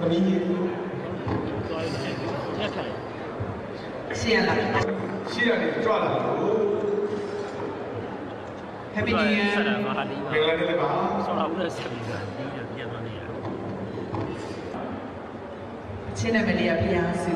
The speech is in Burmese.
သမီးကြီးသွားရတယ်ရက်ခက်တယ်ရှင်းရလားရှိရတယ်ကြွလာလို့ Happy New Year ဆက်တာပါဟာဒီမင်္ဂလာနေ့လည်းပါဆောလာဦးရဲ့ဆက်ပြီးတော့ဒီရပြန်သွားနေရချင်းနဲ့မလေးရဖျားစု